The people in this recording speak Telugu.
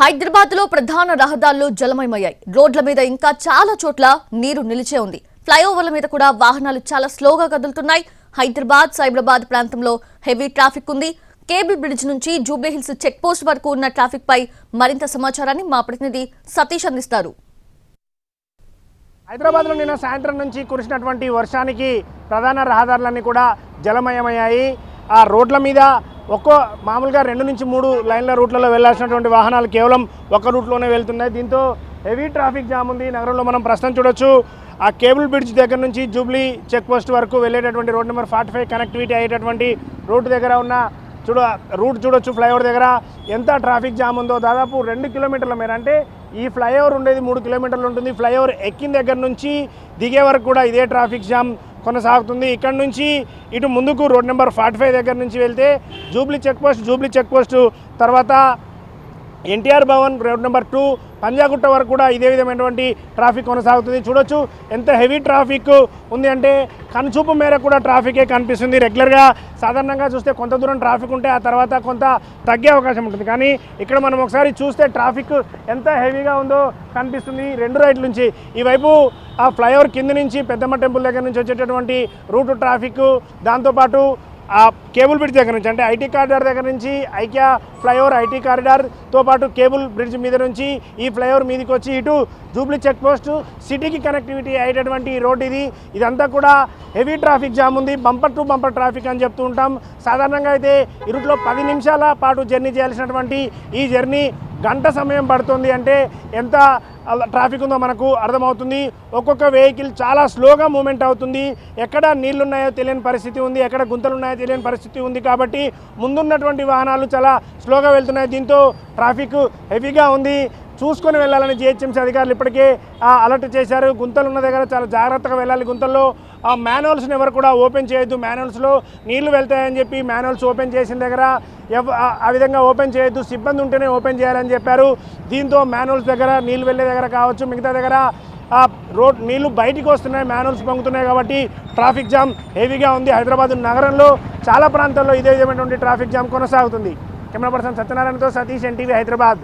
హైదరాబాద్లో ప్రధాన రహదారులు జలమయమయ్యాయి. రోడ్ల మీద ఇంకా చాలా చోట్ల నీరు నిలిచే ఉంది. ఫ్లైఓవర్ల మీద కూడా వాహనాలు చాలా స్లోగా కదులుతున్నాయి. హైదరాబాద్ సైబరాబాద్ ప్రాంతంలో హెవీ ట్రాఫిక్ ఉంది. కేబుల్ బ్రిడ్జ్ నుంచి జూబ్లీహిల్స్ చెక్ పోస్ట్ వరకు ఉన్న ట్రాఫిక్ పై మరింత సమాచారాన్ని మా ప్రతినిధి సతీష్ అందిస్తారు. హైదరాబాద్లో నిన్న సాయంత్రం నుంచి కురిసినటువంటి వర్షానికి ప్రధాన రహదారులన్నీ కూడా జలమయమయ్యాయి. ఆ రోడ్ల మీద ఒక్కో మామూలుగా రెండు నుంచి మూడు లైన్ల రూట్లలో వెళ్ళాల్సినటువంటి వాహనాలు కేవలం ఒక రూట్లోనే వెళ్తున్నాయి. దీంతో హెవీ ట్రాఫిక్ జామ్ ఉంది. నగరంలో మనం ప్రస్తుతం చూడొచ్చు. ఆ కేబుల్ బ్రిడ్జ్ దగ్గర నుంచి జూబ్లీ చెక్ పోస్ట్ వరకు వెళ్ళేటటువంటి road number forty five connectivity అయ్యేటటువంటి రోడ్డు దగ్గర ఉన్న చూడ రూట్ చూడొచ్చు ఫ్లైఓవర్ దగ్గర. ఎంత ట్రాఫిక్ జామ్ ఉందో దాదాపు రెండు కిలోమీటర్ల మేర అంటే ఈ ఫ్లైఓవర్ ఉండేది మూడు కిలోమీటర్లు ఉంటుంది. ఫ్లైఓవర్ ఎక్కిన దగ్గర నుంచి దిగే వరకు కూడా ఇదే ట్రాఫిక్ జామ్. కొనసాగుతుంది. ఇక్కడ నుంచి ఇటు ముందుకు రోడ్ నెంబర్ ఫార్టీ ఫైవ్ దగ్గర నుంచి వెళ్తే జూబ్లీ చెక్పోస్ట్ జూబ్లీ చెక్పోస్ట్ తర్వాత NTR Bhavan road number two Panjagutta వరకు కూడా ఇదే విధమైనటువంటి ట్రాఫిక్ కొనసాగుతుంది. చూడొచ్చు ఎంత హెవీ ట్రాఫిక్ ఉంది అంటే కనుచూపు మేర కూడా ట్రాఫికే కనిపిస్తుంది. రెగ్యులర్గా సాధారణంగా చూస్తే కొంత దూరం ట్రాఫిక్ ఉంటే ఆ తర్వాత కొంత తగ్గే అవకాశం ఉంటుంది. కానీ ఇక్కడ మనం ఒకసారి చూస్తే ట్రాఫిక్ ఎంత హెవీగా ఉందో కనిపిస్తుంది రెండు రైట్ల నుంచి. ఈ వైపు ఆ ఫ్లైఓవర్ కింద నుంచి పెద్దమ్మ టెంపుల్ దగ్గర నుంచి వచ్చేటటువంటి రూటు ట్రాఫిక్. దాంతోపాటు ఆ కేబుల్ బ్రిడ్జ్ దగ్గర నుంచి అంటే ఐటీ కారిడార్ దగ్గర నుంచి ఐక్యా ఫ్లైఓవర్ ఐటీ కారిడార్తో పాటు కేబుల్ బ్రిడ్జ్ మీద నుంచి ఈ ఫ్లైఓవర్ మీదకి వచ్చి ఇటు జూబ్లీ చెక్ పోస్ట్ సిటీకి కనెక్టివిటీ అయ్యేటటువంటి రోడ్ ఇది. ఇదంతా కూడా హెవీ ట్రాఫిక్ జామ్ ఉంది. బంపర్ టు బంపర్ ట్రాఫిక్ అని చెప్తూ ఉంటాం. సాధారణంగా అయితే ఇరుట్లో పది నిమిషాల పాటు జర్నీ చేయాల్సినటువంటి ఈ జర్నీ గంట సమయం పడుతుంది. అంటే ఎంత ట్రాఫిక్ ఉందో మనకు అర్థమవుతుంది. ఒక్కొక్క వెహికల్ చాలా స్లోగా మూమెంట్ అవుతుంది. ఎక్కడ నీళ్ళున్నాయో తెలియని పరిస్థితి ఉంది. ఎక్కడ గుంతలు ఉన్నాయో తెలియని పరిస్థితి ఉంది కాబట్టి ముందున్నటువంటి వాహనాలు చాలా స్లోగా వెళ్తున్నాయి. దీంతో ట్రాఫిక్ హెవీగా ఉంది. చూసుకొని వెళ్ళాలని జిహెచ్ఎంసీ అధికారులు ఇప్పటికే అలర్ట్ చేశారు. గుంతలు ఉన్న దగ్గర చాలా జాగ్రత్తగా వెళ్ళాలి గుంతల్లో. ఆ మాన్యువల్స్ని ఎవరు కూడా ఓపెన్ చేయొద్దు. మాన్యువల్స్లో నీళ్ళు వెళ్తాయని చెప్పి మాన్యువల్స్ ఓపెన్ చేసిన దగ్గర ఆ- ఆ విధంగా ఓపెన్ చేయొద్దు. సిబ్బంది ఉంటేనే ఓపెన్ చేయాలని చెప్పారు. దీంతో మాన్యువల్స్ దగ్గర నీళ్ళు వెళ్ళే దగ్గర కావచ్చు మిగతా దగ్గర ఆ రోడ్ నీళ్ళు బయటికి వస్తున్నాయి. మాన్యువల్స్ పొంగుతున్నాయి కాబట్టి ట్రాఫిక్ జామ్ హెవీగా ఉంది. హైదరాబాద్ నగరంలో చాలా ప్రాంతాల్లో ఇదే విధమైనటువంటి ట్రాఫిక్ జామ్ కొనసాగుతుంది. కెమెరా పర్సన్ సత్యనారాయణతో సతీష్ ఎన్టీవీ హైదరాబాద్.